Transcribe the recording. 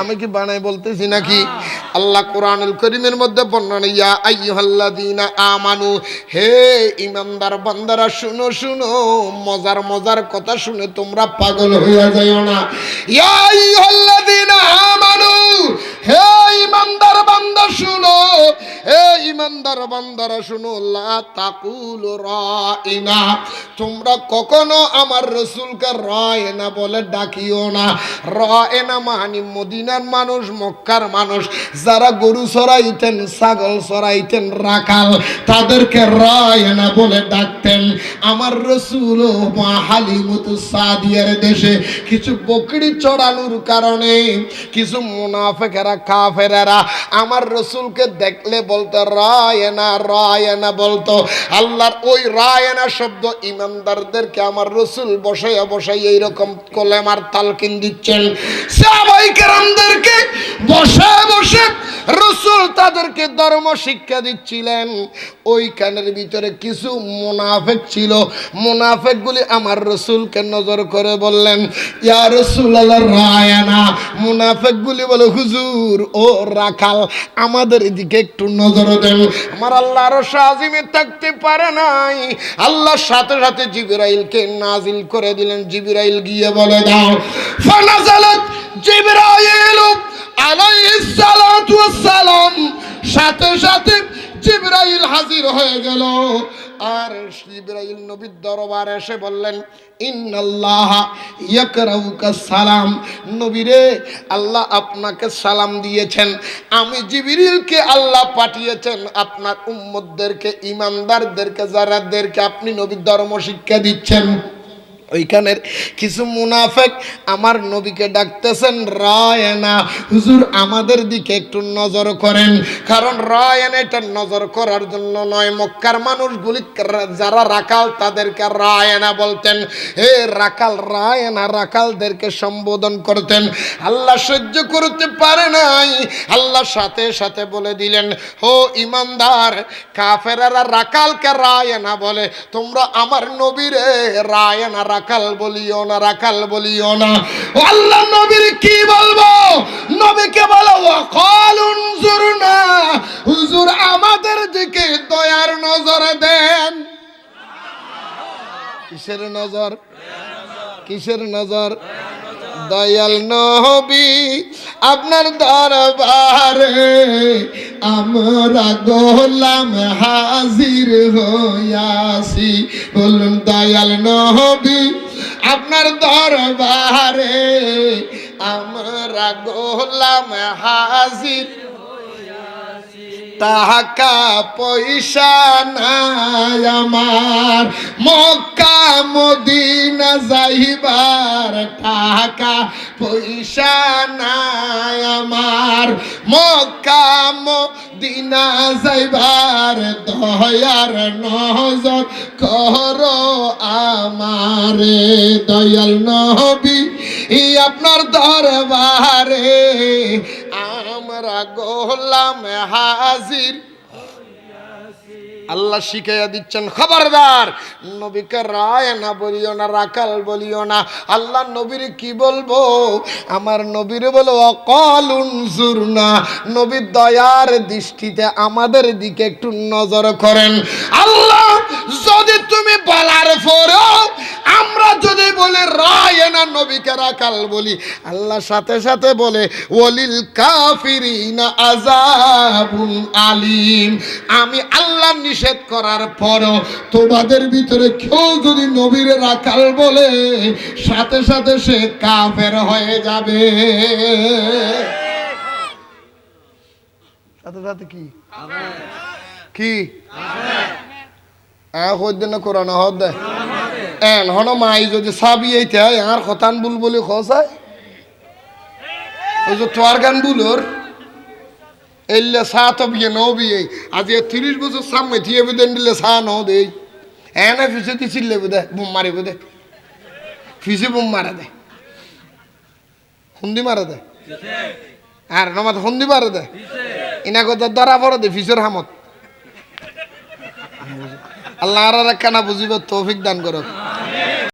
আমি কি বানাই বলতেছি নাকি? আল্লাহ কোরআনুল করিমের মধ্যে বর্ণনা ইয়া আইয়ুহাল্লাযীনা আমানু। হে ইমানদার বান্দারা, শুনো শুনো, মজার মজার কথা শুনে তোমরা পাগল হইয়া যাইও না। ইয়া আইয়ুহাল্লাযীনা আমানু। হে ইমানদার বান্দা, শুনো হে ইমানদার বান্দারা, শুনো, লা তাকুল রাইনা। তোমরা কখনো আমার রসুলকে রায়না বলে ডাকিও না। রায়না মানি মদিনার মানুষ, মক্কার মানুষ। যারা গরু চড়াইতেন ছাগল চড়াইতেন রাখাল, তাদেরকে রায়না বলে ডাকতেন। আমার রসুল মা হালিমুতু সাদিয়ার দেশে কিছু বকরি চড়ানোর কারণে কিছু মুনাফেকেরা, কাফেরেরা আমার রসুলকে দেখলে বলতো, রায়না রায়না বলতো। আল্লাহর ওই রায়না শব্দ ইমানদারদেরকে আমার রসুল বসাইয়া বসাই এইরকম কলেমার তালকিন দিচ্ছেন। সাহাবাই কেরামদেরকে বসে বসে রসুল তাদেরকে ধর্ম শিক্ষা দিচ্ছিলেন। ভিতরে কিছু মুনাফেক ছিল। মুনাফেকগুলি আমার রসুলকে নজর করে বললেন, ইয়া রসুল আল্লাহ রায়না। মুনাফেকগুলি বলে, হুজুর, ও রাখাল, আমাদের এদিকে একটু নজর দেন। আমার আল্লাহ আরও সাজিমে থাকতে পারে নাই। আল্লাহর সাথে সাথে জিবরাইলকে নাজিল করে দিলেন। জিবরাইল গিয়ে বলে, দাও। ফানাজালাত জিবরাইল আলাইহিস সালাতু ওয়াস সালাম। সাথে সাথে জিবরাইল হাজির হয়ে গেল। আর ইব্রাহিম নবীর দরবার এসে বললেন, ইন্নাল্লাহ ইয়াকরাউকা সালাম। নবীরে, আল্লাহ আপনাকে সালাম দিয়েছেন। আমি জিবরিলকে আল্লাহ পাঠিয়েছেন, আপনার উম্মতদেরকে, ইমানদারদেরকে, যারাদেরকে আপনি নবীর ধর্ম শিক্ষা দিচ্ছেন। ওইখানের কিছু মুনাফেক আমার নবীকে ডাকতেছেন, রায়না, হুজুর আমাদের দিকে একটু নজর করেন। কারণ রায়না এটা নজর করার জন্য নয়, মক্কার মানুষগুলি যারা রাখাল তাদেরকে রায়না বলতেন। হে রাখাল রায়না রাখালদেরকে সম্বোধন করতেন। আল্লাহ সহ্য করতে পারে নাই। আল্লাহ সাথে সাথে বলে দিলেন, হো ইমানদার, কাফেরারা রাকালকে রায়না বলে, তোমরা আমার নবীরে রায়না রাকাল বলিও না রাকাল বলিও না। আল্লাহ, নবীর কি বলব? নবীকে বলো ওয়াকালুন না। হুজুর, আমাদের দিকে দয়ার নজর দেন। কিসের নজর? কিসের নজর? দয়াল নহবি আপনার দরবারে আমরা গোলাম হাজির হইয়াছি। বলুন, দয়াল নহবি আপনার দরবারে আমরা গোলাম হাজির টাকা পয়সা নাই আমার। মক্কা, মদিনা যাইবার টাকা পয়সা নাই আমার। মক্কা, মদিনা যাইবার দয়ার নজর কর আমারে। দয়াল ই আপনার দরবারে গোলাম হাজির। আল্লাহ শিখাইয়া দিচ্ছেন, খবরদার, নবীকে রায় না বলিও না, রাকাল বলিও না। আল্লাহ নবীর কি বলব? আমার নবীর বলো অকলুন না নবীর দয়ার দৃষ্টিতে আমাদের দিকে একটু নজর করেন। আল্লাহ, যদি তুমি বলার পরেও আমরা যদি বলে রায় না নবীকে রাখাল বলি আল্লাহ সাথে সাথে বলে ওলিল কাফিরিনা আজাবুন আলিম। আমি আল্লাহ নিষেধ করার পরও তোমাদের ভিতরে কেউ যদি নবীরে রাখাল বলে সাথে সাথে সে কাফের হয়ে যাবে। সাথে সাথে কি? কি? হদ্দে না কোরআন হদ্দে এন হন মাই যদি সাবি এইতে আর খতান বুল বলি খসায় ওই যে তোয়ার গান বুলোর এলে চা তো বিয়ে ন বিয়ে। আজি তিরিশ বছর সামনে থিয়ে বেদেন দিলে চা ন দেই। এনে ফিসে দিছিলে বোধে বুম মারিব দে ফিসে বুম মারা দে। হুন্দি মারা দে। আর নমাত হুন্দি মারা দে। ইনা কথা ধরা পড়ে দে ফিসের হামত। আল্লাহ আর কানা বুঝিব তৌফিক দান করো